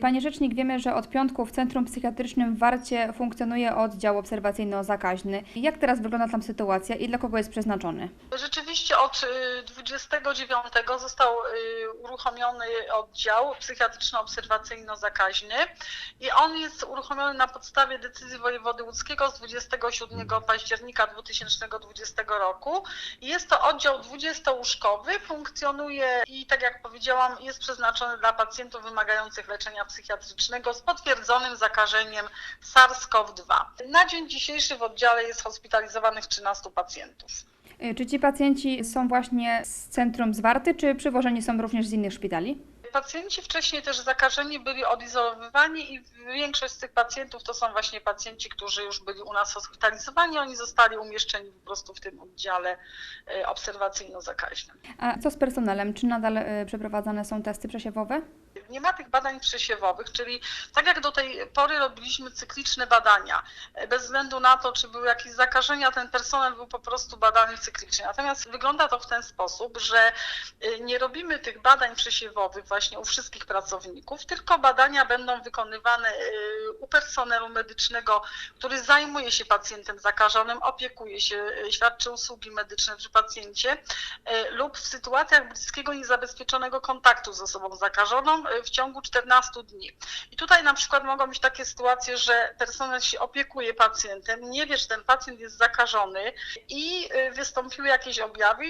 Panie Rzecznik, wiemy, że od piątku w Centrum Psychiatrycznym w Warcie funkcjonuje oddział obserwacyjno-zakaźny. Jak teraz wygląda tam sytuacja i dla kogo jest przeznaczony? Rzeczywiście od y, 29 został y, uruchomiony oddział psychiatryczno-obserwacyjno-zakaźny i on jest uruchomiony na podstawie decyzji wojewody łódzkiego z 27 października 2020 roku. Jest to oddział 20-łóżkowy, funkcjonuje i tak jak powiedziałam jest przeznaczony dla pacjentów wymagających leczenia psychiatrycznego z potwierdzonym zakażeniem SARS-CoV-2. Na dzień dzisiejszy w oddziale jest hospitalizowanych 13 pacjentów. Y, Czy ci pacjenci są właśnie z centrum z Warty, czy przywożeni są również z innych szpitali? Pacjenci wcześniej też zakażeni byli odizolowywani i większość z tych pacjentów to są właśnie pacjenci, którzy już byli u nas hospitalizowani. Oni zostali umieszczeni po prostu w tym oddziale e, obserwacyjno-zakaźnym. A co z personelem? Czy nadal y, przeprowadzane są testy przesiewowe? Nie ma tych badań przesiewowych, czyli tak jak do tej pory robiliśmy cykliczne badania, e, bez względu na to, czy były jakieś zakażenia, ten personel był po prostu badany cyklicznie. Natomiast wygląda to w ten sposób, że e, nie robimy tych badań przesiewowych właśnie u wszystkich pracowników, tylko badania będą wykonywane e, u personelu medycznego, który zajmuje się pacjentem zakażonym, opiekuje się, e, świadczy usługi medyczne przy pacjencie e, lub w sytuacjach bliskiego niezabezpieczonego kontaktu z osobą zakażoną w ciągu 14 dni. I tutaj na przykład mogą być takie sytuacje, że personel się opiekuje pacjentem, nie wie, czy ten pacjent jest zakażony i wystąpiły jakieś objawy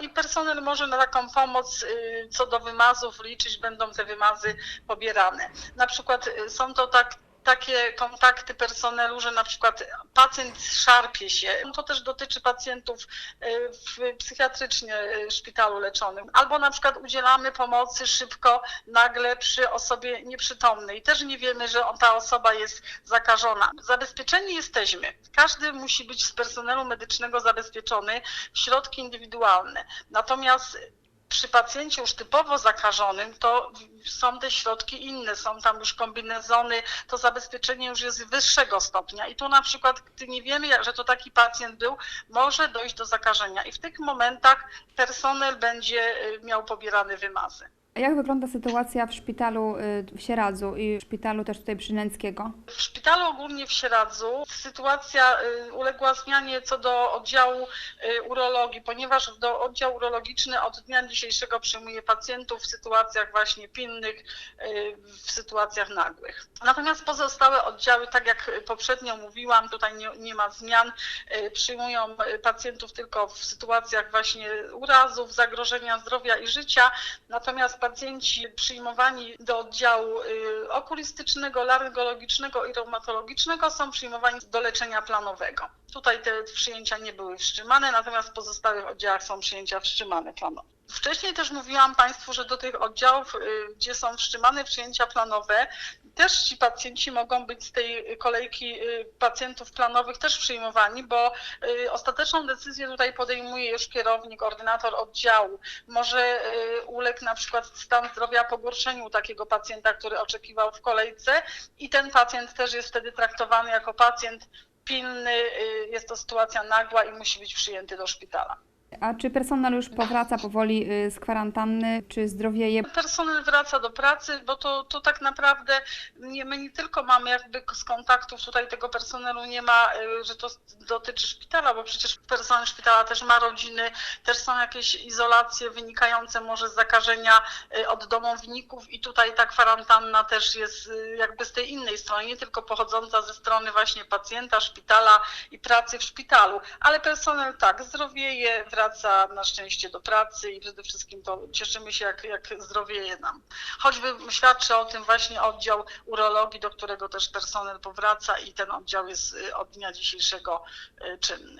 i personel może na taką pomoc co do wymazów liczyć, będą te wymazy pobierane. Na przykład e, są to tak takie kontakty personelu, że na przykład pacjent szarpie się. To też dotyczy pacjentów e, w psychiatrycznie e, szpitalu leczonym. Albo na przykład udzielamy pomocy szybko, nagle przy osobie nieprzytomnej. Też nie wiemy, że ta osoba jest zakażona. Zabezpieczeni jesteśmy. Każdy musi być z personelu medycznego zabezpieczony w środki indywidualne. Natomiast przy pacjencie już typowo zakażonym, to są te środki inne, są tam już kombinezony, to zabezpieczenie już jest wyższego stopnia. I tu na przykład, gdy nie wiemy, że to taki pacjent był, może dojść do zakażenia. I w tych momentach personel będzie y, miał pobierane wymazy. Jak wygląda sytuacja w szpitalu y, w Sieradzu i w szpitalu też tutaj przy Nęckiego? W szpitalu ogólnie w Sieradzu sytuacja y, uległa zmianie co do oddziału y, urologii, ponieważ do oddział urologiczny od dnia dzisiejszego przyjmuje pacjentów w sytuacjach właśnie pilnych, w sytuacjach nagłych. Natomiast pozostałe oddziały, tak jak poprzednio mówiłam, tutaj nie, nie ma zmian, przyjmują pacjentów tylko w sytuacjach właśnie urazów, zagrożenia zdrowia i życia, natomiast pacjenci przyjmowani do oddziału y, okulistycznego, laryngologicznego i reumatologicznego są przyjmowani do leczenia planowego. Tutaj te przyjęcia nie były wstrzymane, natomiast w pozostałych oddziałach są przyjęcia wstrzymane planowo. Wcześniej też mówiłam Państwu, że do tych oddziałów, y, gdzie są wstrzymane przyjęcia planowe, też ci pacjenci mogą być z tej kolejki y, pacjentów planowych też przyjmowani, bo y, ostateczną decyzję tutaj podejmuje już kierownik, ordynator oddziału. Może uległ na przykład stan zdrowia pogorszeniu takiego pacjenta, który oczekiwał w kolejce i ten pacjent też jest wtedy traktowany jako pacjent pilny, jest to sytuacja nagła i musi być przyjęty do szpitala. A czy personel już powraca powoli y, z kwarantanny, czy zdrowieje? Personel wraca do pracy, bo to, to tak naprawdę nie, my nie tylko mamy jakby z kontaktów tutaj tego personelu nie ma, y, że to dotyczy szpitala, bo przecież personel szpitala też ma rodziny, też są jakieś izolacje wynikające może z zakażenia y, od domowników i tutaj ta kwarantanna też jest jakby z tej innej strony, nie tylko pochodząca ze strony właśnie pacjenta, szpitala i pracy w szpitalu, ale personel tak, zdrowieje, wraca na szczęście do pracy i przede wszystkim to cieszymy się, jak, jak zdrowieje nam. Choćby świadczy o tym właśnie oddział urologii, do którego też personel powraca i ten oddział jest y, od dnia dzisiejszego y, czynny.